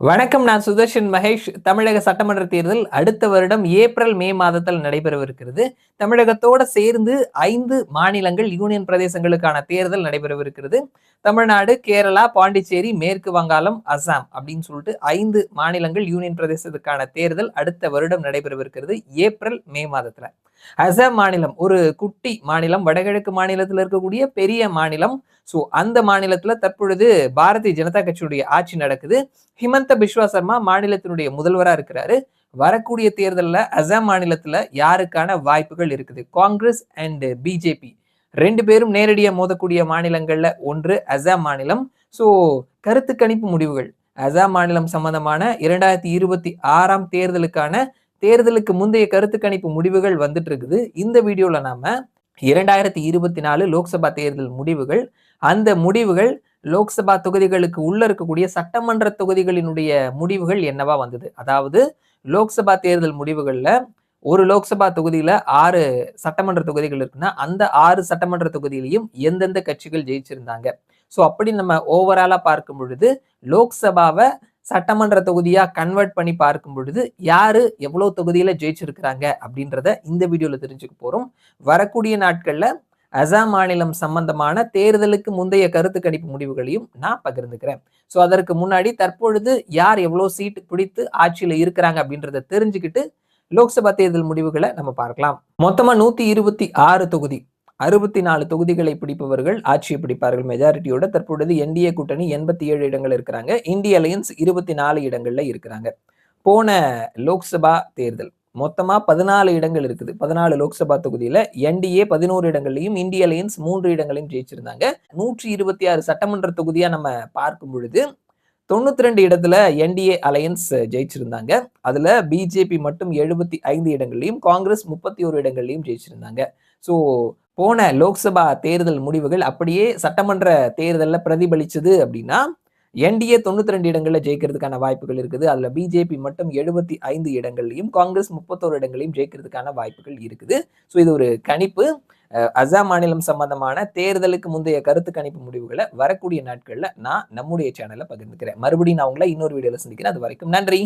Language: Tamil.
வணக்கம் நான் சுதர்ஷன் மகேஷ். தமிழக சட்டமன்ற தேர்தல் அடுத்த வருடம் ஏப்ரல் மே மாதத்தில் நடைபெறவிருக்கிறது. தமிழகத்தோட சேர்ந்து ஐந்து மாநிலங்கள் யூனியன் பிரதேசங்களுக்கான தேர்தல் நடைபெறவிருக்கிறது. தமிழ்நாடு கேரளா பாண்டிச்சேரி மேற்கு வங்காளம் அசாம் அப்படின்னு சொல்லிட்டு ஐந்து மாநிலங்கள் யூனியன் பிரதேசத்துக்கான தேர்தல் அடுத்த வருடம் நடைபெறவிருக்கிறது ஏப்ரல் மே மாதத்துல. அசாம் மாநிலம் ஒரு குட்டி மாநிலம் வடகிழக்கு மாநிலத்தில் இருக்கக்கூடிய பெரிய மாநிலம். ஸோ அந்த மாநிலத்துல தற்பொழுது பாரதிய ஜனதா கட்சியுடைய ஆட்சி நடக்குது. ஹிமந்த பிஸ்வா சர்மா மாநிலத்தினுடைய முதல்வரா இருக்கிறாரு. வரக்கூடிய தேர்தலில் அசாம் மாநிலத்துல யாருக்கான வாய்ப்புகள் இருக்குது? காங்கிரஸ் அண்ட் பிஜேபி ரெண்டு பேரும் நேரடியாக மோதக்கூடிய மாநிலங்கள்ல ஒன்று அசாம் மாநிலம். ஸோ கருத்து கணிப்பு முடிவுகள். அசாம் மாநிலம் சம்பந்தமான இரண்டாயிரத்தி இருபத்தி ஆறாம் தேர்தலுக்கான தேர்தலுக்கு முந்தைய கருத்து கணிப்பு முடிவுகள் வந்துட்டு இருக்குது இந்த வீடியோல நாம இரண்டாயிரத்தி இருபத்தி நாலு லோக்சபா தேர்தல் முடிவுகள் அந்த முடிவுகள் லோக்சபா தொகுதிகளுக்கு உள்ள இருக்கக்கூடிய சட்டமன்ற தொகுதிகளினுடைய முடிவுகள் என்னவா வந்தது? அதாவது லோக்சபா தேர்தல் முடிவுகள்ல ஒரு லோக்சபா தொகுதியில ஆறு சட்டமன்ற தொகுதிகள் இருக்குன்னா அந்த ஆறு சட்டமன்ற தொகுதியிலையும் எந்தெந்த கட்சிகள் ஜெயிச்சிருந்தாங்க? ஸோ அப்படி நம்ம ஓவராலா பார்க்கும் பொழுது லோக்சபாவை சட்டமன்ற தொகுதியாக கன்வெர்ட் பண்ணி பார்க்கும் பொழுது யார் எவ்வளோ தொகுதியில் ஜெயிச்சிருக்கிறாங்க அப்படின்றத இந்த வீடியோவில் தெரிஞ்சுக்க போகிறோம் வரக்கூடிய நாட்களில் அசாம் மாநிலம் சம்பந்தமான தேர்தலுக்கு முந்தைய கருத்து கணிப்பு முடிவுகளையும் நான் பகிர்ந்துக்கிறேன். ஸோ அதற்கு முன்னாடி தற்பொழுது யார் எவ்வளோ சீட்டு பிடித்து ஆட்சியில் இருக்கிறாங்க அப்படின்றத தெரிஞ்சுக்கிட்டு லோக்சபா தேர்தல் முடிவுகளை நம்ம பார்க்கலாம். மொத்தமாக நூற்றி இருபத்தி ஆறு தொகுதி அறுபத்தி நாலு தொகுதிகளை பிடிப்பவர்கள் ஆட்சியை பிடிப்பார்கள் மெஜாரிட்டியோட தற்பொழுது என்டிஏ கூட்டணி எண்பத்தி ஏழு இடங்கள் இருக்கிறாங்க. இந்திய அலையன்ஸ் இருபத்தி நாலு இடங்கள்ல இருக்கிறாங்க. போன லோக்சபா தேர்தல் மொத்தமா பதினாலு இடங்கள் இருக்குது. பதினாலு லோக்சபா தொகுதியில என்டிஏ பதினோரு இடங்கள்லையும் இந்திய அலையன்ஸ் மூன்று இடங்களையும் ஜெயிச்சிருந்தாங்க. நூற்றி இருபத்தி ஆறு சட்டமன்ற தொகுதியா நம்ம பார்க்கும் பொழுது தொண்ணூத்தி ரெண்டு இடத்துல என்டிஏ அலையன்ஸ் ஜெயிச்சிருந்தாங்க. அதுல பிஜேபி மட்டும் எழுபத்தி ஐந்து இடங்கள்லையும் காங்கிரஸ் முப்பத்தி ஒரு இடங்கள்லையும் ஜெயிச்சிருந்தாங்க. ஸோ போன லோக்சபா தேர்தல் முடிவுகள் அப்படியே சட்டமன்ற தேர்தலில் பிரதிபலிச்சது அப்படின்னா என்டிஏ தொண்ணூத்தி ரெண்டு இடங்களில் ஜெயிக்கிறதுக்கான வாய்ப்புகள் இருக்குது. அதில் பிஜேபி மட்டும் எழுபத்தி ஐந்து இடங்கள்லையும் காங்கிரஸ் முப்பத்தோரு இடங்களையும் ஜெயிக்கிறதுக்கான வாய்ப்புகள் இருக்குது. ஸோ இது ஒரு கணிப்பு. அசாம் மாநிலம் சம்பந்தமான தேர்தலுக்கு முந்தைய கருத்து கணிப்பு முடிவுகளை வரக்கூடிய நாட்களில் நான் நம்முடைய சேனலில் பகிர்ந்துக்கிறேன். மறுபடியும் நான் உங்களை இன்னொரு வீடியோவில் சந்திக்கிறேன். அது வரைக்கும் நன்றி.